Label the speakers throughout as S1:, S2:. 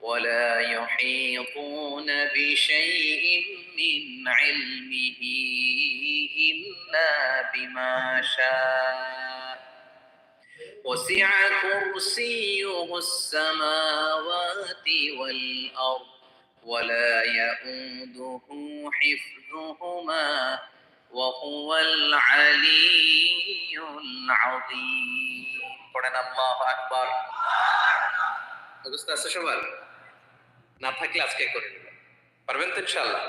S1: ولا يحيطون بشيء من علمه إلا بما شاء وسع كرسيه السماوات والأرض ولا يؤوده حفظهما وهو العلي العظيم قرآن الله أكبر মুখস্থ আছে সবার না থাকলে আজকে করে নেবেন। পারবেন তো ইনশাআল্লাহ?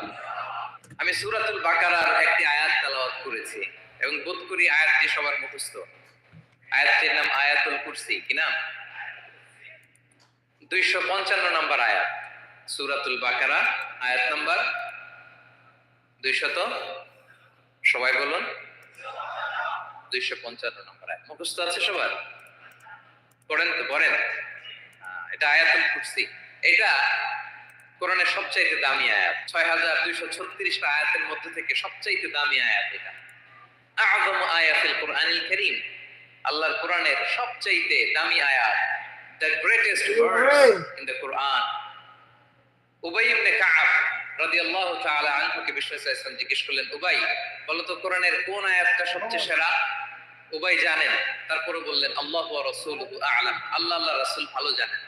S1: আমি সূরাতুল বাকারার একটি আয়াত তেলাওয়াত করেছি এবং বোধ করি আয়াতটি সবার মুখস্থ। আয়াতটির নাম আয়াতুল কুরসি, কি নাম? দুইশো পঞ্চান্ন নম্বর আয়াত। সূরাতুল বাকারা, আয়াত নাম্বার দুইশত, সবাই বলুন। দুইশো পঞ্চান্ন নম্বর আয়াত। মুখস্থ আছে সবার? পড়েন তো, পড়েন। এটা আয়াতুল কুরসি। এটা কোরআনের সবচাইতে দামি আয়াত। ছয় হাজার দুইশো ছত্রিশটা আয়াতের মধ্যে থেকে সবচাইতে দামি আয়াত এটা। আযম আয়াতুল কোরআনিল কারীম। আল্লাহর কোরআনের সবচাইতে দামি আয়াত। The greatest in the Quran. Ubai ibn রাদিয়াল্লাহু তাআলা আনহুকে সাল্লাল্লাহু জিজ্ঞেস করলেন, উবাই, বলো তো কোরআনের কোন আয়াতটা সবচেয়ে সেরা? উবাই জানেন, তারপরে বললেন, আল্লাহ ওয়া রাসূলুহু আ'লাম। আল্লাহ আল্লাহ, রাসূল ভালো জানেন।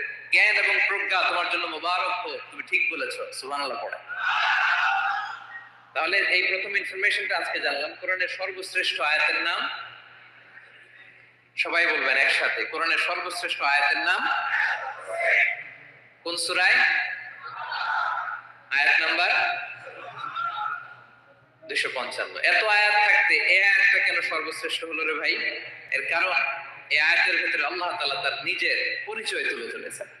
S1: জ্ঞান এবং প্রজ্ঞা তোমার জন্য মোবারক হোক, তুমি ঠিক বলেছ, সুবহানাল্লাহ পড়ে। তাহলে এই প্রথম ইনফরমেশনটা আজকে জানলাম, কোরআনের সর্বশ্রেষ্ঠ আয়াতের নাম। সবাই বলবেন একসাথে, কোরআনের সর্বশ্রেষ্ঠ আয়াতের নাম? কোন সূরায়? আয়াত নাম্বার দুশো পঞ্চান্ন। এত আয়াত থাকতে এ আয়াতটা কেন সর্বশ্রেষ্ঠ হলো রে ভাই? এর কারণ এই আয়াতের ভেতরে আল্লাহ তাআলা তার নিজের পরিচয় তুলে ধরেছেন।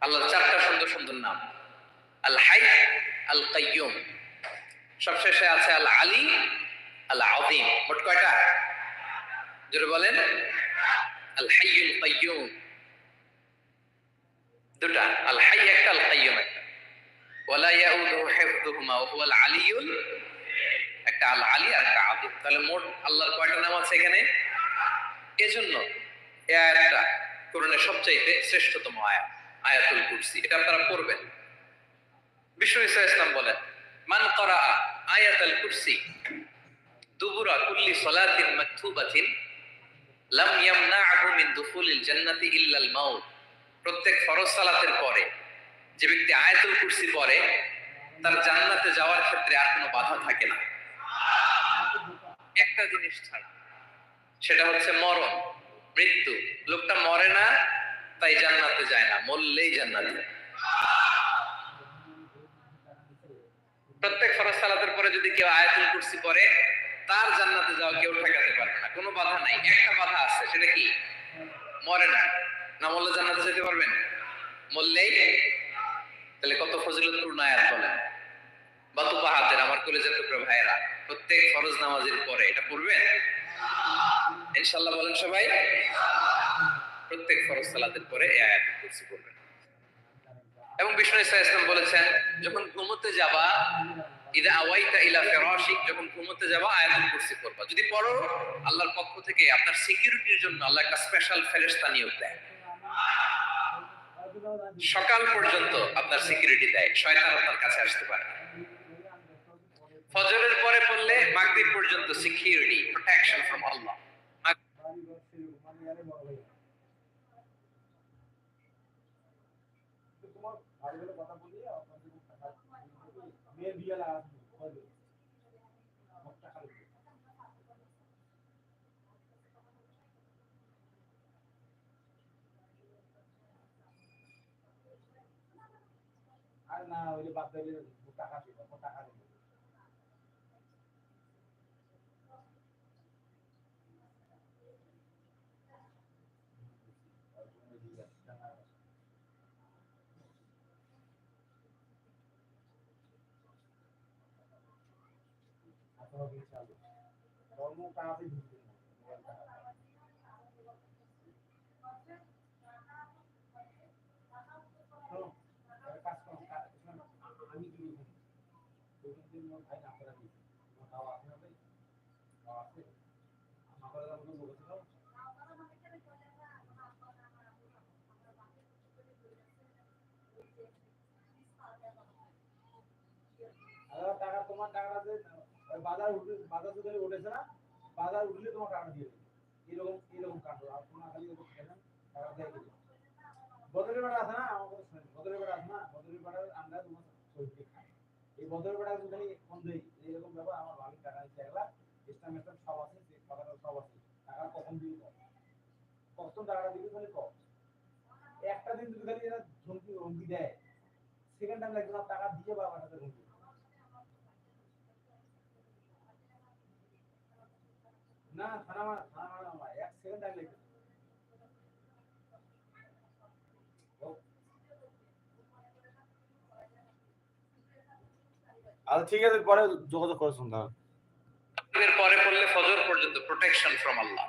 S1: আল্লাহর চারটা সুন্দর সুন্দর নাম। আল হাই আল কাইয়ুম সবশেষে আছে আল আলী আল আযীম মোট কয়টা? জোরে বলেন। আল হাইয়ুল কাইয়ুম। দুটা। আল হাই একটা। আল কাইয়ুম একটা একটা। আল আর একটা তাহলে মোট আল্লাহর কয়টা নাম আছে এখানে? সবচাইতে শ্রেষ্ঠতম আয়াত। আয়াতুল কুরসি, এটা আপনারা পড়বেন। বিষ্ণু ইসা ইসলাম বলেন, মান করা আয়াতুল কুরসি দুবুরা কুল্লি সালাতিন মাকতুবাতিন লাম ইয়ামনাহু মিন দুখুলিল জান্নাতি ইল্লাল মাউত। প্রত্যেক ফরজ সালাতের পরে যে ব্যক্তি আয়াতুল কুরসি পড়ে, তার জান্নাতে যাওয়ার ক্ষেত্রে আর কোনো বাধা থাকে না। একটা জিনিস ছাড়া, সেটা হচ্ছে মরণ, মৃত্যু। লোকটা তাই জান্নাতে যায় না, মরলেই জান্নাতে। প্রত্যেক ফরজ সালাতের পরে যদি কেউ আয়াতুল কুরসি পড়ে, তার জান্নাতে যাওয়া কেউ ঠেকাতে পারবে না। কোনো বাধা নাই। একটা বাধা আছে, সেটা কি? মরে না। না মরলে জান্নাতে যেতে পারবেন? মরলেই? তাহলে কত ফজিলতপূর্ণ আয়াত বলেন। বাতু বাহাদের আমার কলেজের টুকরো ভাইয়েরা, প্রত্যেক ফরজ নামাজের পরে এটা পড়বেন? ইনশাল্লাহ বলেন সবাই। প্রত্যেক ফরজ সালাতের পরে এই আয়াতুল কুরসি পড়বেন। এবং বিষ্ণু ইসা ইসলাম বলেছেন, যখন ঘুমোতে যাবা, ইদা আওয়াইতা ইলা ফিরাশিক যখন ঘুমোতে যাবা, আয়াতুল কুরসি পড়বা। যদি পড়ো, আল্লাহর পক্ষ থেকে আপনার সিকিউরিটির জন্য আল্লাহ একটা স্পেশাল ফেরেশতা নিয়োগ দেয়। সকাল পর্যন্ত আপনার সিকিউরিটি দেয়, শয়তান আপনার কাছে আসতে পারে। ফজরের পরে পড়লে মাগরিব পর্যন্ত সিকিউরিটি প্রোটেকশন ফ্রম আল্লাহ
S2: তোমার ভাইগুলো কথা বলি আপনাদের মেয়ের বিয়ে লাগা হবে টাকা লাগবে আর না ওই বাদ দিলে টাকা দিবে টাকা দিবে ধর্ম টাকাতে ঢুকবে না শোনো, একটা কাজ করো, কা- শোনো, আমি কি লিখব? ওইখান থেকে আমার ভাই নাম্বারটা দিয়েছে। তোমার দাওয়া আছে না ভাই? দাওয়া আছে? নাম্বারটা আমাকে বলেছিল। আলাদা টাকা তোমার টাকাটা বাজার উঠে বাজার যদি উঠেছে না। বাজার উঠলে তোমার টাকা দিয়ে দেবে এরকম এরকম কাণ্ড। আর তোমার খালি টাকা দিয়ে দেবে বদলের বেড়া আছে না? আমার কথা শুনেন। বদলের বেড়া আছে না? বদলের বেড়া আমরা তোমার সবজি খাই এই বদলের বেড়া খালি ফোন দেই এইরকম ব্যাপার। আমার ভাবি টাকা দিচ্ছে একলা ইসলাম ইসলাম সব আছে। সে কথাটা সব আছে। টাকা কখন দিবি কখন? টাকাটা দিবি খালি কম একটা দিন যদি খালি এরা ঝুঁকি হুমকি দেয় সেকেন্ড টাইম লাগবে টাকা দিয়ে বা আমার সাথে হুমকি না থানা মারা থানা মারা আমার এক সেকেন্ড টাইম আচ্ছা ঠিক আছে পরে যোগাযোগ
S1: মাগরিবের পরে পড়লে ফজর পর্যন্ত প্রোটেকশন ফ্রম আল্লাহ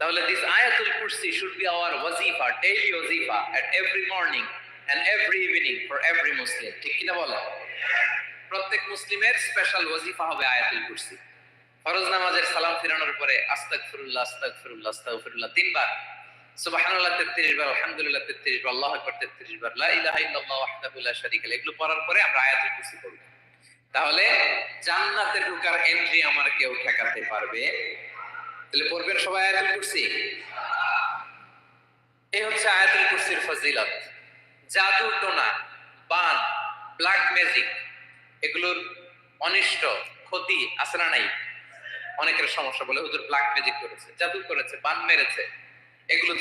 S1: তাহলে দিস আয়াতুল কুরসি শুড বি আওয়ার ওয়াজিফা daily ওয়াজিফা at every morning and every evening for every Muslim ঠিক কিনা বলো? প্রত্যেক মুসলিমের স্পেশাল ওয়াজিফা হবে আয়াতুল কুরসি ফরজ নামাজের সালাম ফিরানোর পরে আস্তাগফিরুল্লাহ আস্তাগফিরুল্লাহ আস্তাগফিরুল্লাহ তিনবার। সুবহানাল্লাহ 33 বার, আলহামদুলিল্লাহ 33 বার, আল্লাহু আকবার 33 বার, লা ইলাহা ইল্লাল্লাহ ওয়াহদাহু লা শারীকা লাহু এগুলো পড়ার পরে আমরা আয়াতুল কুরসি পড়ব। তাহলে জান্নাতে ঢোকার এন্ট্রি আমার কেউ ঠেকাতে পারবে? তাহলে পড়বেন সবাই আয়াতুল কুরসি? এই হচ্ছে আয়াতুল কুরসির ফজিলত। জাদু টোনা, বান ব্ল্যাক ম্যাজিক এগুলোর অনিষ্ট, ক্ষতি আছে না নাই? অনেকের সমস্যা বলে হুজুর ব্ল্যাক ম্যাজিক করেছে জাদু করেছে বান মেরেছে। এগুলো